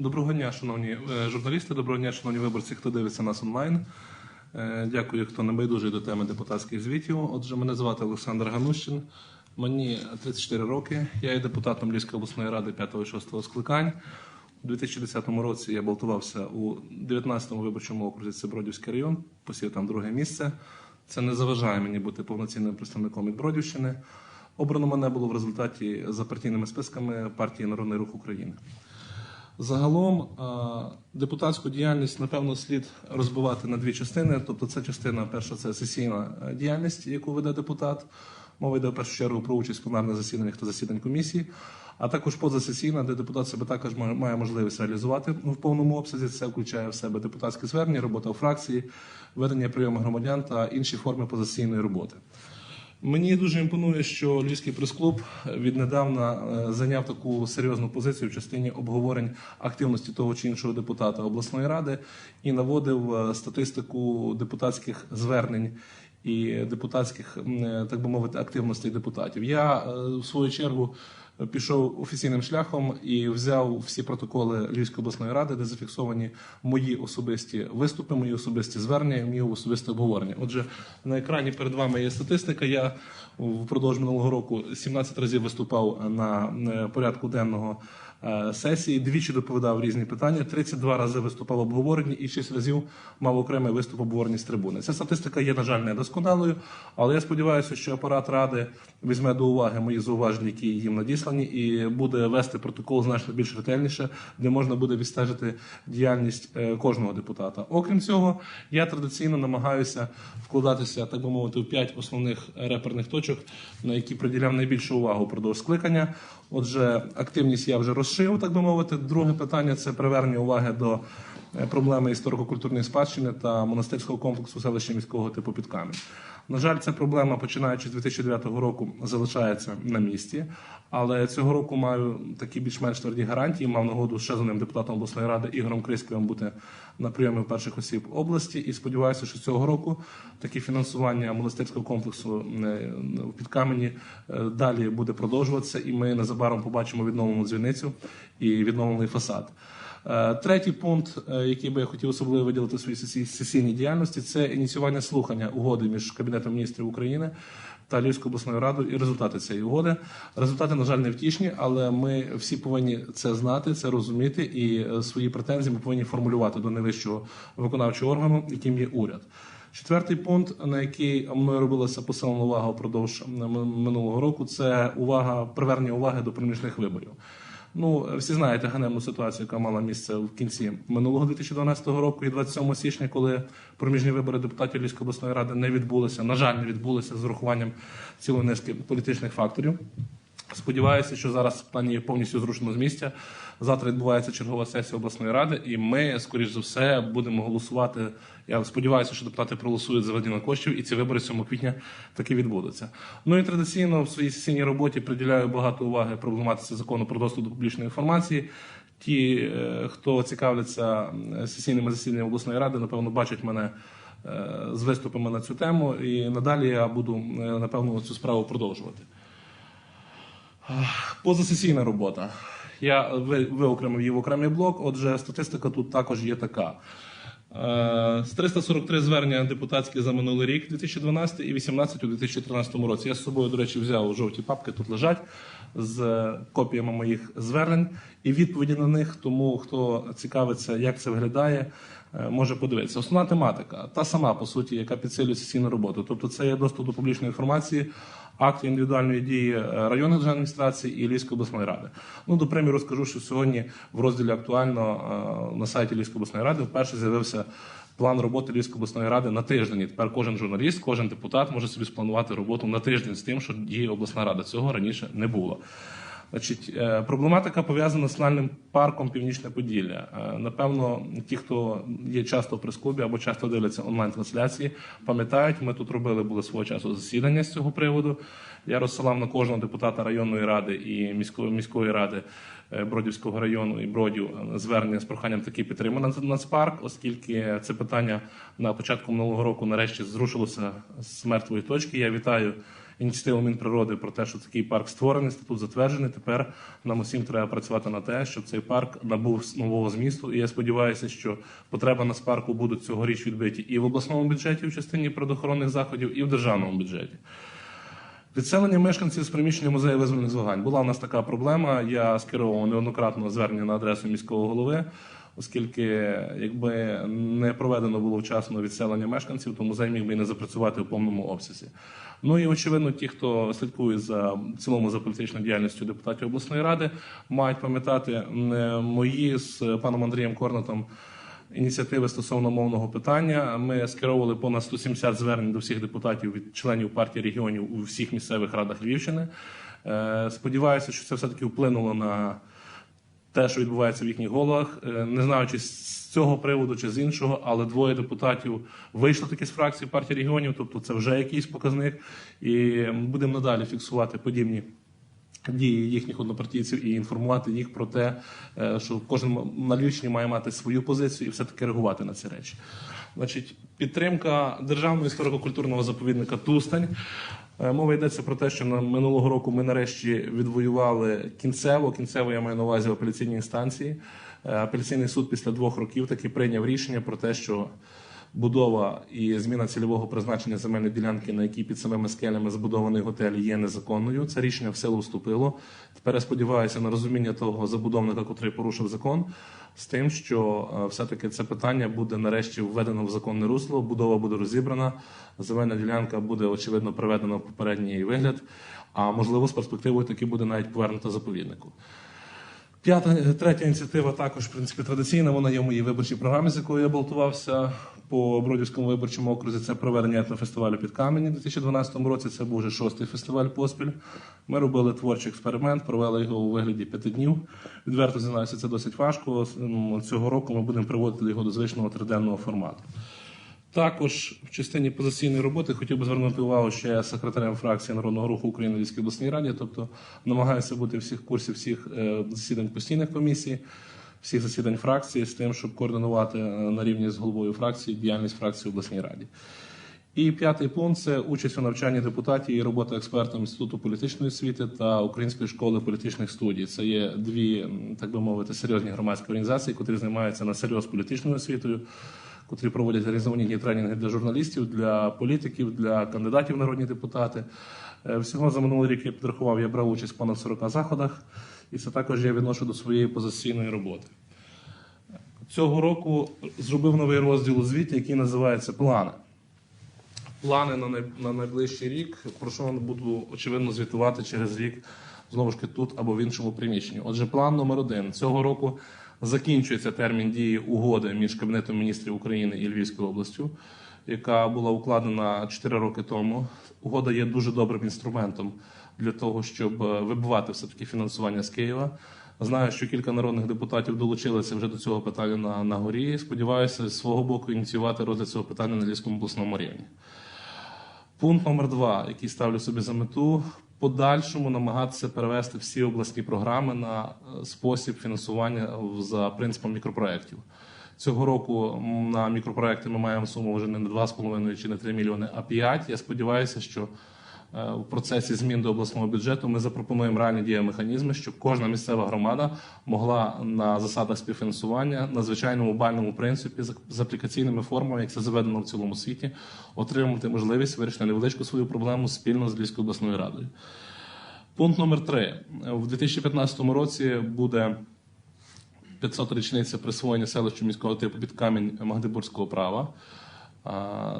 Доброго дня, шановні е, журналісти, доброго дня, шановні виборці, хто дивиться нас онлайн. Е, Дякую, хто не байдужий до теми депутатських звітів. Отже, мене звати Олександр Ганущин. Мені 34 роки. Я є депутатом Львівської обласної ради 5-6 скликань. У 2010 році я балотувався у 19-му виборчому окрузі це Бродівський район, посів там друге місце. Це не заважає мені бути повноцінним представником від Бродівщини. Обрано мене було в результаті за партійними списками партії Народний рух України. Загалом е, депутатську діяльність напевно слід розбивати на дві частини. Тобто, це частина перша це сесійна е, діяльність, яку веде депутат. Мова йде в першу чергу про участь в пленарних засіданнях та засідань комісії, а також позасесійна, де депутат себе також має можливість реалізувати в повному обсязі. Це включає в себе депутатські звернення, робота у фракції, ведення прийому громадян та інші форми позасесійної роботи. Мені дуже імпонує, що Львівський прес-клуб віднедавна е, зайняв таку серйозну позицію в частині обговорень активності того чи іншого депутата обласної ради і наводив е, статистику депутатських звернень і депутатських, е, так би мовити, активностей депутатів. Я в свою чергу пішов офіційним шляхом і взяв всі протоколи Львівської обласної ради, де зафіксовані мої особисті виступи, мої особисті звернення, мої особисті обговорення. Отже, на екрані перед вами є статистика. Я впродовж минулого року 17 разів виступав на е, порядку денного сесії, двічі доповідав різні питання, 32 рази виступав в і 6 разів мав окремий виступ в з трибуни. Ця статистика є, на жаль, недосконалою, але я сподіваюся, що апарат ради візьме до уваги мої зауваження, які їм надіслані, і буде вести протокол значно більш ретельніше, де можна буде відстежити діяльність е, кожного депутата. Окрім цього, я традиційно намагаюся вкладатися, так би мовити, в п'ять основних реперних точок, на які приділяв найбільшу увагу впродовж скликання. Отже, активність я вже розшив, так би мовити. Друге питання це привернення уваги до е, проблеми історико-культурної спадщини та монастирського комплексу селища міського типу Підкамінь. На жаль, ця проблема, починаючи з 2009 року, залишається на місці. Але цього року маю такі більш-менш тверді гарантії. Мав нагоду ще з одним депутатом обласної ради Ігорем Криськовим бути на прийомі перших осіб області. І сподіваюся, що цього року таке фінансування монастирського комплексу е, в Підкамені е, далі буде продовжуватися, і ми незабаром побачимо відновлену дзвіницю і відновлений фасад. Е, Третій пункт, е, який би я хотів особливо виділити в своїй сесійній діяльності, це ініціювання слухання угоди між Кабінетом міністрів України та Львівською обласною радою і результати цієї угоди. Результати, на жаль, не втішні, але ми всі повинні це знати, це розуміти, і е, свої претензії ми повинні формулювати до найвищого виконавчого органу, яким є уряд. Четвертий пункт, на який мною робилася посилена увага впродовж минулого року, це увага привернення уваги до проміжних виборів. Ну, всі знаєте ганебну ситуацію, яка мала місце в кінці минулого 2012 року і 27 січня, коли проміжні вибори депутатів Львівської обласної ради не відбулися. На жаль, не відбулися з урахуванням цілої низки політичних факторів. Сподіваюся, що зараз плані повністю зрушено з місця. Завтра відбувається чергова сесія обласної ради, і ми, скоріш за все, будемо голосувати. Я сподіваюся, що депутати проголосують за виділення коштів, і ці вибори 7 квітня таки відбудуться. Ну і традиційно в своїй сесійній роботі приділяю багато уваги проблематиці закону про доступ до публічної інформації. Ті, е, хто цікавляться сесійними засіданнями обласної ради, напевно, бачать мене е, з виступами на цю тему, і надалі я буду е, напевно цю справу продовжувати. Позасесійна робота. Я виокремив її в окремий блок. Отже, статистика тут також є така. Е, З 343 звернення депутатські за минулий рік, 2012 і 18 у 2013 році. Я з собою, до речі, взяв жовті папки, тут лежать з копіями моїх звернень і відповіді на них. Тому хто цікавиться, як це виглядає, е, може подивитися. Основна тематика та сама по суті, яка підсилює сесійну роботу. Тобто, це є доступ до публічної інформації, акти індивідуальної дії е, районних адміністрацій і Львівської обласної ради. Ну, до приміру, скажу, що сьогодні в розділі актуально е, на сайті Львівської обласної ради вперше з'явився. План роботи Львівської обласної ради на тиждень. І тепер кожен журналіст, кожен депутат може собі спланувати роботу на тиждень з тим, що діє обласна рада. Цього раніше не було. Значить, е, проблематика пов'язана з національним парком Північне Поділля. Е, Напевно, ті, хто є часто в прес-клубі або часто дивляться онлайн-трансляції, пам'ятають, ми тут робили були свого часу засідання з цього приводу. Я розсилав на кожного депутата районної ради і міської міської ради е, Бродівського району і Бродів звернення з проханням таки підтримати нацпарк, оскільки це питання на початку минулого року нарешті зрушилося з мертвої точки. Я вітаю ініціативу Мінприроди про те, що такий парк створений, статут затверджений. Тепер нам усім треба працювати на те, щоб цей парк набув нового змісту. І я сподіваюся, що потреби Нацпарку будуть цьогоріч відбиті і в обласному бюджеті в частині природоохоронних заходів, і в державному бюджеті. Відселення мешканців з приміщення музею визвольних змагань. Була у нас така проблема. Я скеровував неоднократно звернення на адресу міського голови, оскільки якби не проведено було вчасно відселення мешканців, то музей міг би і не запрацювати в повному обсязі. Ну і очевидно, ті, хто слідкує за в цілому за політичною діяльністю депутатів обласної ради, мають пам'ятати е, мої з паном Андрієм Корнатом ініціативи стосовно мовного питання. Ми скеровували понад 170 звернень до всіх депутатів від членів партії регіонів у всіх місцевих радах Львівщини. Е, Сподіваюся, що це все-таки вплинуло на те, що відбувається в їхніх головах. Е, Не знаю, чи з цього приводу, чи з іншого, але двоє депутатів вийшло таки з фракції партії регіонів, тобто це вже якийсь показник. І будемо надалі фіксувати подібні дії їхніх однопартійців і інформувати їх про те, е, що кожен на Львівщині має мати свою позицію і все-таки реагувати на ці речі. Значить, підтримка державного історико-культурного заповідника Тустань. Е, Мова йдеться про те, що на минулого року ми нарешті відвоювали кінцево. Кінцево я маю на увазі в апеляційній інстанції. Е, Апеляційний суд після двох років таки прийняв рішення про те, що будова і зміна цільового призначення земельної ділянки, на якій під самими скелями збудований готель, є незаконною. Це рішення в силу вступило. Тепер я сподіваюся на розуміння того забудовника, котрий порушив закон, з тим, що е, все-таки це питання буде нарешті введено в законне русло. Будова буде розібрана, земельна ділянка буде очевидно приведена в попередній вигляд. А можливо, з перспективою таки буде навіть повернута заповіднику. П'ята третя ініціатива також в принципі традиційна. Вона є в моїй виборчій програмі, з якою я балотувався по Бродівському виборчому окрузі. Це проведення етнофестивалю під камені у 2012 році. Це був вже шостий фестиваль поспіль. Ми робили творчий експеримент, провели його у вигляді п'яти днів. Відверто зізнаюся, це досить важко. Цього року ми будемо приводити його до звичного триденного формату. Також в частині позиційної роботи хотів би звернути увагу, що я секретарем фракції Народного руху України в Львівській обласній раді, тобто намагаюся бути всіх курсі всіх е, засідань постійних комісій, всіх засідань фракції з тим, щоб координувати е, на рівні з головою фракції діяльність фракції в обласній раді. І п'ятий пункт це участь у навчанні депутатів і робота експертом Інституту політичної освіти та Української школи політичних студій. Це є дві, так би мовити, серйозні громадські організації, які займаються на серйоз політичною освітою, котрі проводять різноманітні тренінги для журналістів, для політиків, для кандидатів в народні депутати. Е, Всього за минулий рік я підрахував, я брав участь в понад 40 заходах, і це також я відношу до своєї позиційної роботи. Цього року зробив новий розділ у звіті, який називається Плани. Плани на, найближчий рік, про що буду очевидно звітувати через рік знову ж таки тут або в іншому приміщенні. Отже, план номер один цього року закінчується термін дії угоди між Кабінетом міністрів України і Львівською областю, яка була укладена 4 роки тому. Угода є дуже добрим інструментом для того, щоб е, вибивати все таки фінансування з Києва. Знаю, що кілька народних депутатів долучилися вже до цього питання на, на горі. Сподіваюся, з свого боку ініціювати розгляд цього питання на Львівському обласному рівні. Пункт номер два, який ставлю собі за мету, подальшому намагатися перевести всі обласні програми на е, спосіб фінансування за принципом мікропроєктів. Цього року на мікропроекти ми маємо суму вже не 2,5 чи не 3 мільйони, а 5. Я сподіваюся, що в процесі змін до обласного бюджету ми запропонуємо реальні діємеханізми, щоб кожна місцева громада могла на засадах співфінансування на звичайному бальному принципі з- аплікаційними формами, як це заведено в цілому світі, отримати можливість вирішити невеличку свою проблему спільно з Львівською обласною радою. Пункт номер три. В 2015 році буде 500 річниця присвоєння селищу міського типу під камінь Магдебурзького права.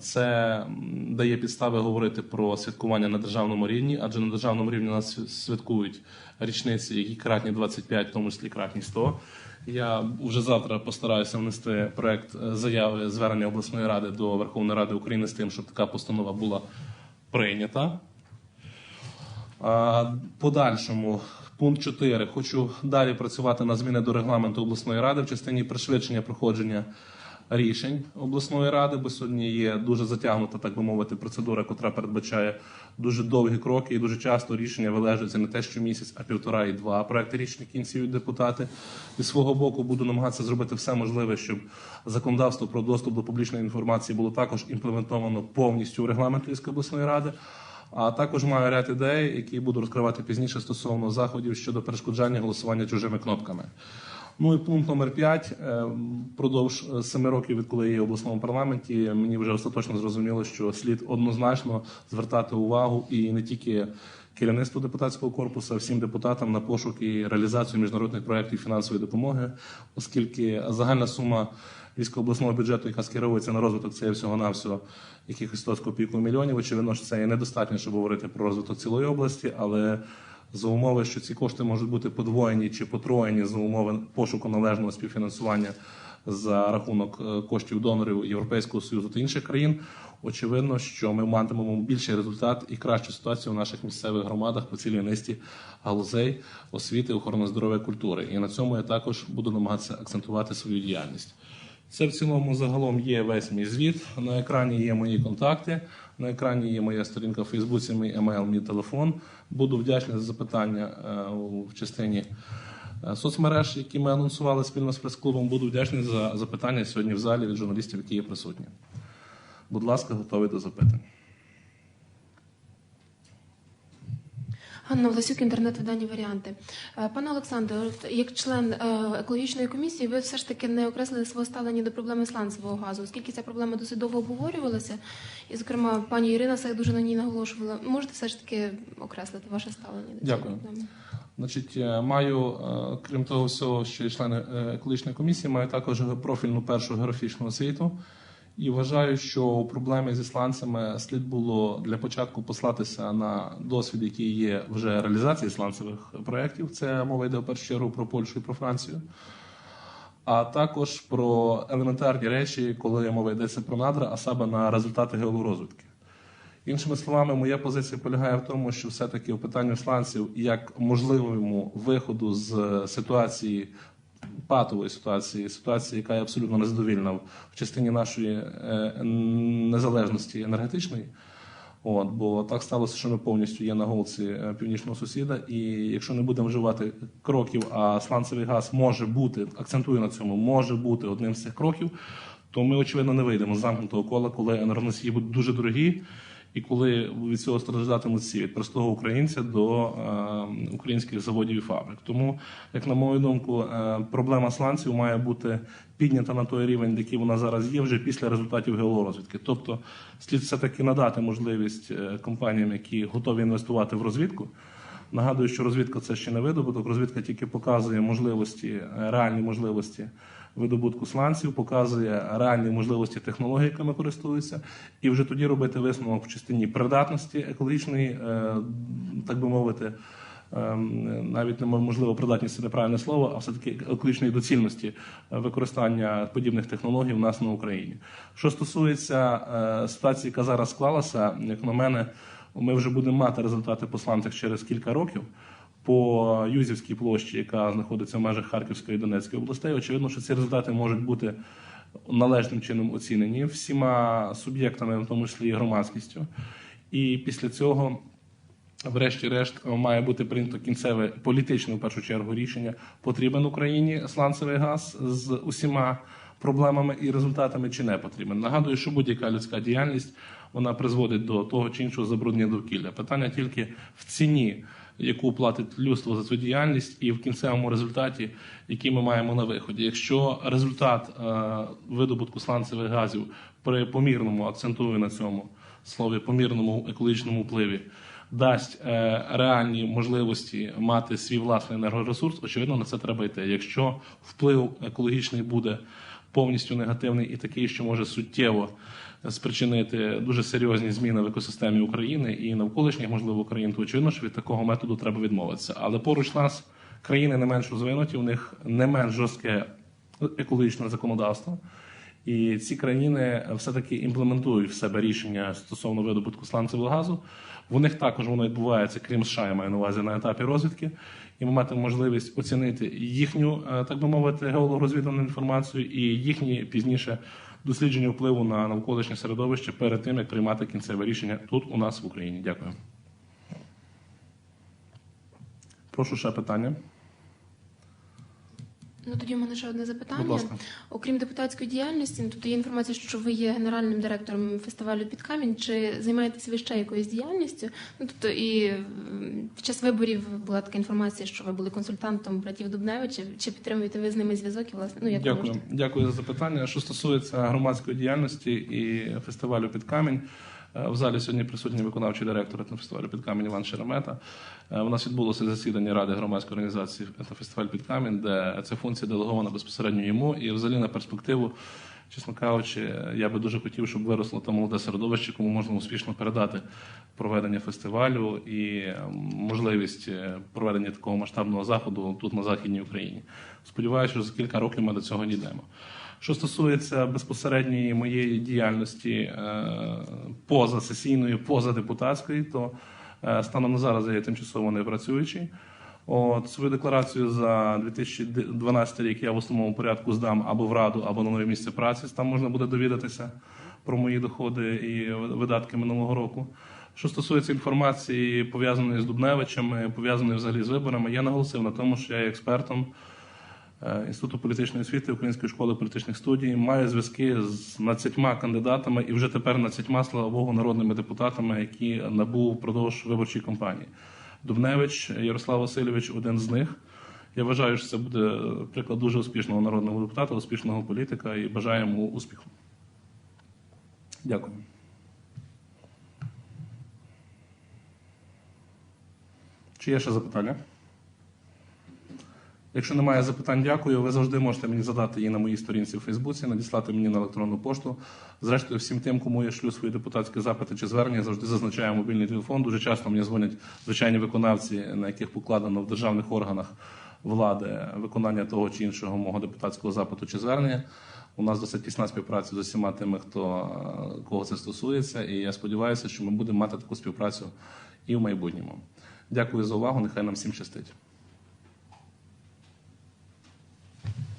Це дає підстави говорити про святкування на державному рівні, адже на державному рівні нас святкують річниці, які кратні 25, в тому числі кратні 100. Я вже завтра постараюся внести проект е, заяви звернення обласної ради до Верховної Ради України з тим, щоб така постанова була прийнята. Подальшому, пункт 4. Хочу далі працювати на зміни до регламенту обласної ради в частині пришвидшення проходження рішень обласної ради, бо сьогодні є дуже затягнута, так би мовити, процедура, яка передбачає дуже довгі кроки, і дуже часто рішення вилежуються не те, що місяць, а півтора і два проекти рішень, які ініціюють депутати. Зі свого боку буду намагатися зробити все можливе, щоб законодавство про доступ до публічної інформації було також імплементовано повністю в регламент Львівської обласної ради. А також маю ряд ідей, які буду розкривати пізніше стосовно заходів щодо перешкоджання голосування чужими кнопками. Ну і пункт номер 5. Продовж е, семи років, відколи я є в обласному парламенті, мені вже остаточно зрозуміло, що слід однозначно звертати увагу і не тільки керівництву депутатського корпусу, а всім депутатам на пошук і реалізацію міжнародних проєктів фінансової допомоги, оскільки загальна сума військово-обласного бюджету, яка скеровується на розвиток, це всього-навсього якихось 100 з копійкою мільйонів. Очевидно, що це є недостатньо, щоб говорити про розвиток цілої області, але за умови, що ці кошти можуть бути подвоєні чи потроєні за умови пошуку належного співфінансування за рахунок е, коштів донорів Європейського союзу та інших країн. Очевидно, що ми матимемо більший результат і кращу ситуацію в наших місцевих громадах по цілій низці галузей освіти, охорони здоров'я, культури. І на цьому я також буду намагатися акцентувати свою діяльність. Це в цілому загалом є весь мій звіт. На екрані є мої контакти. На екрані є моя сторінка в Фейсбуці, мій емейл, мій телефон. Буду вдячний за запитання е, в частині е, соцмереж, які ми анонсували спільно з прес-клубом. Буду вдячний за запитання сьогодні в залі від журналістів, які є присутні. Будь ласка, готовий до запитань. Ганна Власюк, інтернет-видання варіанти. Е, Пане Олександре, як член е, екологічної комісії, ви все ж таки не окреслили свого ставлення до проблеми сланцевого газу, оскільки ця проблема досить довго обговорювалася, і, зокрема, пані Ірина Сай дуже на ній наголошувала. Можете все ж таки окреслити ваше ставлення до цієї Дякую. проблеми? Значить, е, маю, крім того всього, що є члени екологічної комісії, маю також профільну першу географічну освіту. І вважаю, що у проблемі зі сланцями слід було для початку послатися на досвід, який є вже реалізації сланцевих проєктів. Це мова йде в першу чергу про Польщу і про Францію. А також про елементарні речі, коли мова йдеться про надра, а саме на результати геологорозвитки. Іншими словами, моя позиція полягає в тому, що все-таки в питанні сланців як можливому виходу з ситуації патової ситуації, ситуації, яка є абсолютно незадовільна в частині нашої е, незалежності енергетичної. От, бо так сталося, що ми повністю є на голці е, північного сусіда, і якщо не будемо вживати кроків, а сланцевий газ може бути, акцентую на цьому, може бути одним з цих кроків, то ми очевидно не вийдемо з замкнутого кола, коли енергоносії будуть дуже дорогі, і коли від цього страждатимуть всі від простого українця до е, українських заводів і фабрик. Тому, як на мою думку, е, проблема сланців має бути піднята на той рівень, який вона зараз є, вже після результатів геолорозвідки. Тобто, слід все таки надати можливість е, компаніям, які готові інвестувати в розвідку. Нагадую, що розвідка це ще не видобуток. Розвідка тільки показує можливості, е, реальні можливості видобутку сланців, показує реальні можливості технологій, якими користуються, і вже тоді робити висновок в частині придатності екологічної, е, так би мовити. ем, Навіть можливо придатність це неправильне слово, а все таки екологічної доцільності використання подібних технологій в нас на Україні. Що стосується е, ситуації, яка зараз склалася, як на мене, ми вже будемо мати результати по сланцях через кілька років по Юзівській площі, яка знаходиться в межах Харківської і Донецької областей. Очевидно, що ці результати можуть бути належним чином оцінені всіма суб'єктами, в тому числі і громадськістю. І після цього, врешті-решт, має бути прийнято кінцеве політичне в першу чергу рішення. Потрібен Україні сланцевий газ з усіма проблемами і результатами, чи не потрібен. Нагадую, що будь-яка людська діяльність вона призводить до того чи іншого забруднення довкілля. Питання тільки в ціні яку платить людство за цю діяльність, і в кінцевому результаті, який ми маємо на виході. Якщо результат е, видобутку сланцевих газів при помірному акцентую на цьому слові, помірному екологічному впливі. Дасть е, реальні можливості мати свій власний енергоресурс, очевидно, на це треба йти. Якщо вплив екологічний буде повністю негативний і такий, що може суттєво спричинити дуже серйозні зміни в екосистемі України і навколишніх, можливо, країн, то очевидно, що від такого методу треба відмовитися. Але поруч нас країни не менш розвинуті, у них не менш жорстке екологічне законодавство. І ці країни все-таки імплементують в себе рішення стосовно видобутку сланцевого газу. В них також воно відбувається, крім США, я маю на увазі на етапі розвідки. І ми матимемо можливість оцінити їхню, е, так би мовити, геологорозвідувальну інформацію і їхні пізніше дослідження впливу на навколишнє середовище перед тим, як приймати кінцеве рішення тут у нас в Україні. Дякую. Прошу ще питання. Ну тоді в мене ще одне запитання. Будь ласка. Окрім депутатської діяльності, ну, тобто є інформація, що ви є генеральним директором фестивалю під камінь. Чи займаєтесь ви ще якоюсь діяльністю? Ну тобто, і під час виборів була така інформація, що ви були консультантом братів Дубневичів. Чи підтримуєте ви з ними зв'язок? І власне, ну як Дякую. можете? Дякую за запитання. Що стосується громадської діяльності і фестивалю під камінь. В залі сьогодні присутній виконавчий директор етнофестивалю під камінь Іван Шеремета. Е, У нас відбулося засідання Ради громадської організації фестиваль під камінь, де ця функція делегована безпосередньо йому. І взагалі на перспективу, чесно кажучи, я би дуже хотів, щоб виросло там молоде середовище, кому можна успішно передати проведення фестивалю і можливість е, проведення такого масштабного заходу тут на західній Україні. Сподіваюся, що за кілька років ми до цього дійдемо. Що стосується безпосередньої моєї діяльності е, поза сесійною, поза депутатською, то е, станом на зараз я тимчасово не працюючий. От свою декларацію за 2012 рік я в основному порядку здам або в раду, або на нове місце праці. Там можна буде довідатися про мої доходи і видатки минулого року. Що стосується інформації, пов'язаної з Дубневичами, пов'язаної взагалі з виборами, я наголосив на тому, що я є експертом е, Інституту політичної освіти Української школи політичних студій, маю зв'язки з 20 кандидатами і вже тепер 20, слава Богу, народними депутатами, які набув впродовж виборчої кампанії. Дубневич Ярослав Васильович один з них. Я вважаю, що це буде приклад дуже успішного народного депутата, успішного політика і бажаю йому успіху. Дякую. Чи є ще запитання? Якщо немає запитань, дякую. Ви завжди можете мені задати її на моїй сторінці в Фейсбуці, надіслати мені на електронну пошту. Зрештою, всім тим, кому я шлю свої депутатські запити чи звернення, завжди зазначаю мобільний телефон. Дуже часто мені дзвонять звичайні виконавці, на яких покладено в державних органах влади виконання того чи іншого мого депутатського запиту чи звернення. У нас досить тісна співпраця з усіма тими, хто е, кого це стосується, і я сподіваюся, що ми будемо мати таку співпрацю і в майбутньому. Дякую за увагу. Нехай нам всім щастить.